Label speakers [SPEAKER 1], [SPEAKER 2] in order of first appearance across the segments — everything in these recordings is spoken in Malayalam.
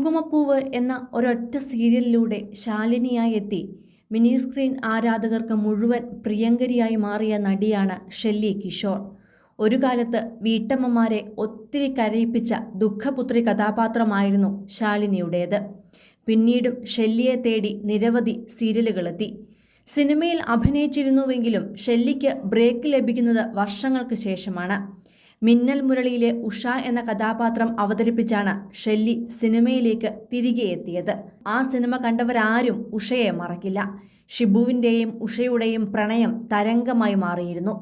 [SPEAKER 1] കുങ്കുമപ്പൂവ് എന്ന ഒരൊറ്റ സീരിയലിലൂടെ ശാലിനിയായി എത്തി. മിനി സ്ക്രീൻ ആരാധകർക്ക് മുഴുവൻ പ്രിയങ്കരിയായി മാറിയ നടിയാണ് ഷെല്ലി കിഷോർ. ഒരു കാലത്ത് വീട്ടമ്മമാരെ ഒത്തിരി കരയിപ്പിച്ച ദുഃഖപുത്രി കഥാപാത്രമായിരുന്നു ശാലിനിയുടേത്. പിന്നീടും ഷെല്ലിയെ തേടി നിരവധി സീരിയലുകളെത്തി. സിനിമയിൽ അഭിനയിച്ചിരുന്നുവെങ്കിലും ഷെല്ലിക്ക് ബ്രേക്ക് ലഭിക്കുന്നത് വർഷങ്ങൾക്ക് ശേഷമാണ്. മിന്നൽ മുരളിയിലെ ഉഷ എന്ന കഥാപാത്രം അവതരിപ്പിച്ചാണ് ഷെല്ലി സിനിമയിലേക്ക് തിരികെ എത്തിയത്. ആ സിനിമ കണ്ടവരാരും ഉഷയെ മറക്കില്ല. ഷിബുവിന്റെയും ഉഷയുടെയും പ്രണയം തരംഗമായി മാറിയിരുന്നു.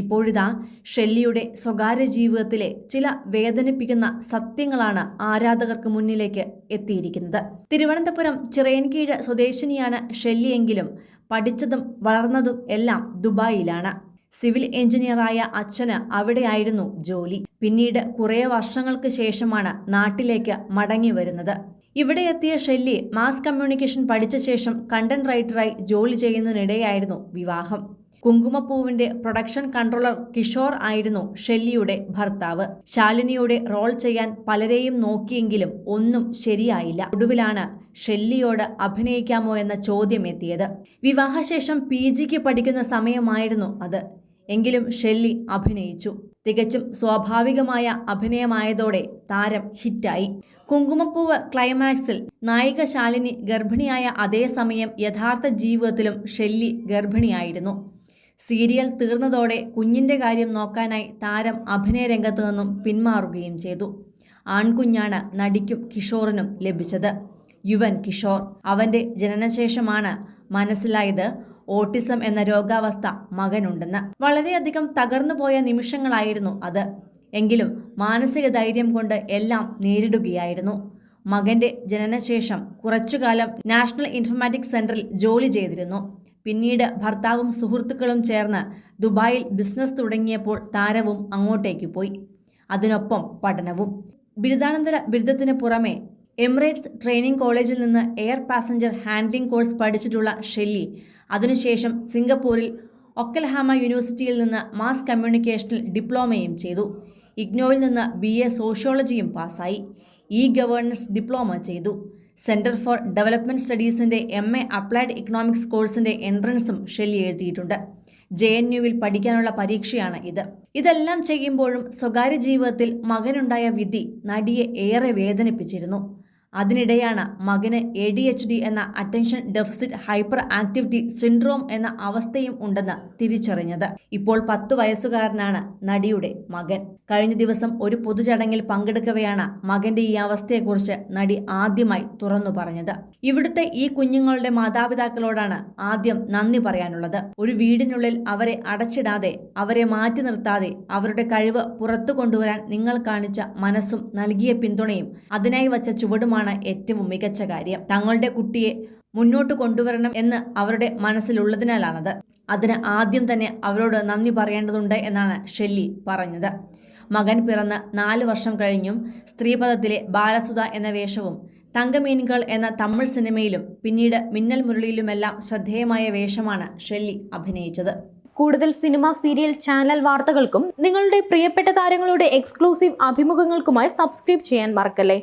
[SPEAKER 1] ഇപ്പോഴിതാ ഷെല്ലിയുടെ സ്വകാര്യ ജീവിതത്തിലെ ചില വേദനിപ്പിക്കുന്ന സത്യങ്ങളാണ് ആരാധകർക്ക് മുന്നിലേക്ക് എത്തിയിരിക്കുന്നത്. തിരുവനന്തപുരം ചിറയൻകീഴ് സ്വദേശിനിയാണ് ഷെല്ലിയെങ്കിലും പഠിച്ചതും വളർന്നതും എല്ലാം ദുബായിലാണ്. സിവിൽ എഞ്ചിനീയറായ അച്ഛന് അവിടെയായിരുന്നു ജോലി. പിന്നീട് കുറേ വർഷങ്ങൾക്ക് ശേഷമാണ് നാട്ടിലേക്ക് മടങ്ങി വരുന്നത്. ഇവിടെ എത്തിയ ഷെല്ലി മാസ് കമ്മ്യൂണിക്കേഷൻ പഠിച്ച ശേഷം കണ്ടന്റ് റൈറ്ററായി ജോലി ചെയ്യുന്നതിനിടെയായിരുന്നു വിവാഹം. കുങ്കുമപ്പൂവിന്റെ പ്രൊഡക്ഷൻ കൺട്രോളർ കിഷോർ ആയിരുന്നു ഷെല്ലിയുടെ ഭർത്താവ്. ശാലിനിയുടെ റോൾ ചെയ്യാൻ പലരെയും നോക്കിയെങ്കിലും ഒന്നും ശരിയായില്ല. ഒടുവിലാണ് ഷെല്ലിയോട് അഭിനയിക്കാമോ എന്ന ചോദ്യം എത്തിയത്. വിവാഹശേഷം പി ജിക്ക് പഠിക്കുന്ന സമയമായിരുന്നു അത്. എങ്കിലും ഷെല്ലി അഭിനയിച്ചു. തികച്ചും സ്വാഭാവികമായ അഭിനയമായതോടെ താരം ഹിറ്റായി. കുങ്കുമപ്പൂവ് ക്ലൈമാക്സിൽ നായിക ശാലിനി ഗർഭിണിയായ അതേസമയം യഥാർത്ഥ ജീവിതത്തിലും ഷെല്ലി ഗർഭിണിയായിരുന്നു. സീരിയൽ തീർന്നതോടെ കുഞ്ഞിന്റെ കാര്യം നോക്കാനായി താരം അഭിനയ രംഗത്തു നിന്നും പിന്മാറുകയും ചെയ്തു. ആൺകുഞ്ഞാണ് നടിക്കും കിഷോറിനും ലഭിച്ചത്. യുവൻ കിഷോർ. അവന്റെ ജനനശേഷമാണ് മനസ്സിലായത് ഓട്ടിസം എന്ന രോഗാവസ്ഥ മകനുണ്ടെന്ന്. വളരെയധികം തകർന്നുപോയ നിമിഷങ്ങളായിരുന്നു അത്. എങ്കിലും മാനസിക ധൈര്യം കൊണ്ട് എല്ലാം നേരിടുകയായിരുന്നു. മകന്റെ ജനനശേഷം കുറച്ചുകാലം നാഷണൽ ഇൻഫർമാറ്റിക്സ് സെന്ററിൽ ജോലി ചെയ്തിരുന്നു. പിന്നീട് ഭർത്താവും സുഹൃത്തുക്കളും ചേർന്ന് ദുബായിൽ ബിസിനസ് തുടങ്ങിയപ്പോൾ താരവും അങ്ങോട്ടേക്ക് പോയി. അതിനൊപ്പം പഠനവും. ബിരുദാനന്തര ബിരുദത്തിന് പുറമെ എമിറേറ്റ്സ് ട്രെയിനിംഗ് കോളേജിൽ നിന്ന് എയർ പാസഞ്ചർ ഹാൻഡ്ലിംഗ് കോഴ്സ് പഠിച്ചിട്ടുള്ള ഷെല്ലി അതിനുശേഷം സിംഗപ്പൂരിൽ ഒക്കൽഹാമ യൂണിവേഴ്സിറ്റിയിൽ നിന്ന് മാസ് കമ്മ്യൂണിക്കേഷനിൽ ഡിപ്ലോമയും ചെയ്തു. ഇഗ്നോയിൽ നിന്ന് ബി എ സോഷ്യോളജിയും പാസ്സായി. ഇ ഗവേണൻസ് ഡിപ്ലോമ ചെയ്തു. സെന്റർ ഫോർ ഡെവലപ്മെന്റ് സ്റ്റഡീസിന്റെ എം എ അപ്ലൈഡ് ഇക്കണോമിക്സ് കോഴ്സിന്റെ എൻട്രൻസും ഷെല്ലി എഴുതിയിട്ടുണ്ട്. ജെ എൻ യുവിൽ പഠിക്കാനുള്ള പരീക്ഷയാണ് ഇത്. ഇതെല്ലാം ചെയ്യുമ്പോഴും സ്വകാര്യ ജീവിതത്തിൽ മകനുണ്ടായ വിധി നടിയെ ഏറെ വേദനിപ്പിച്ചിരുന്നു. അതിനിടെയാണ് മകന് എ ഡി എച്ച് ഡി എന്ന attention deficit hyper activity syndrome എന്ന അവസ്ഥയും ഉണ്ടെന്ന് തിരിച്ചറിഞ്ഞത്. ഇപ്പോൾ പത്തു വയസ്സുകാരനാണ് നടിയുടെ മകൻ. കഴിഞ്ഞ ദിവസം ഒരു പൊതുചടങ്ങിൽ പങ്കെടുക്കവെയാണ് മകന്റെ ഈ അവസ്ഥയെക്കുറിച്ച് നടി ആദ്യമായി തുറന്നു പറഞ്ഞത്. ഇവിടുത്തെ ഈ കുഞ്ഞുങ്ങളുടെ മാതാപിതാക്കളോടാണ് ആദ്യം നന്ദി പറയാനുള്ളത്. ഒരു വീടിനുള്ളിൽ അവരെ അടച്ചിടാതെ അവരെ മാറ്റി നിർത്താതെ അവരുടെ കഴിവ് പുറത്തു കൊണ്ടുവരാൻ നിങ്ങൾ കാണിച്ച മനസ്സും നൽകിയ പിന്തുണയും അതിനായി വച്ച ചുവടുമാണ് ഏറ്റവും മികച്ച കാര്യം. തങ്ങളുടെ കുട്ടിയെ മുന്നോട്ട് കൊണ്ടുവരണം എന്ന് അവരുടെ മനസ്സിലുള്ളതിനാലാണത്. അതിന് ആദ്യം തന്നെ അവരോട് നന്ദി പറയേണ്ടതുണ്ട് എന്നാണ് ഷെല്ലി പറഞ്ഞത്. മകൻ പിറന്ന് നാല് വർഷം കഴിഞ്ഞും സ്ത്രീപഥത്തിലെ ബാലസുധ എന്ന വേഷവും തങ്കമീനുകൾ എന്ന തമിഴ് സിനിമയിലും പിന്നീട് മിന്നൽ മുരളിയിലുമെല്ലാം ശ്രദ്ധേയമായ വേഷമാണ് ഷെല്ലി അഭിനയിച്ചത്.
[SPEAKER 2] കൂടുതൽ സിനിമ സീരിയൽ ചാനൽ വാർത്തകൾക്കും നിങ്ങളുടെ പ്രിയപ്പെട്ട താരങ്ങളുടെ എക്സ്ക്ലൂസീവ് അഭിമുഖങ്ങൾക്കുമായി സബ്സ്ക്രൈബ് ചെയ്യാൻ മറക്കല്ലേ?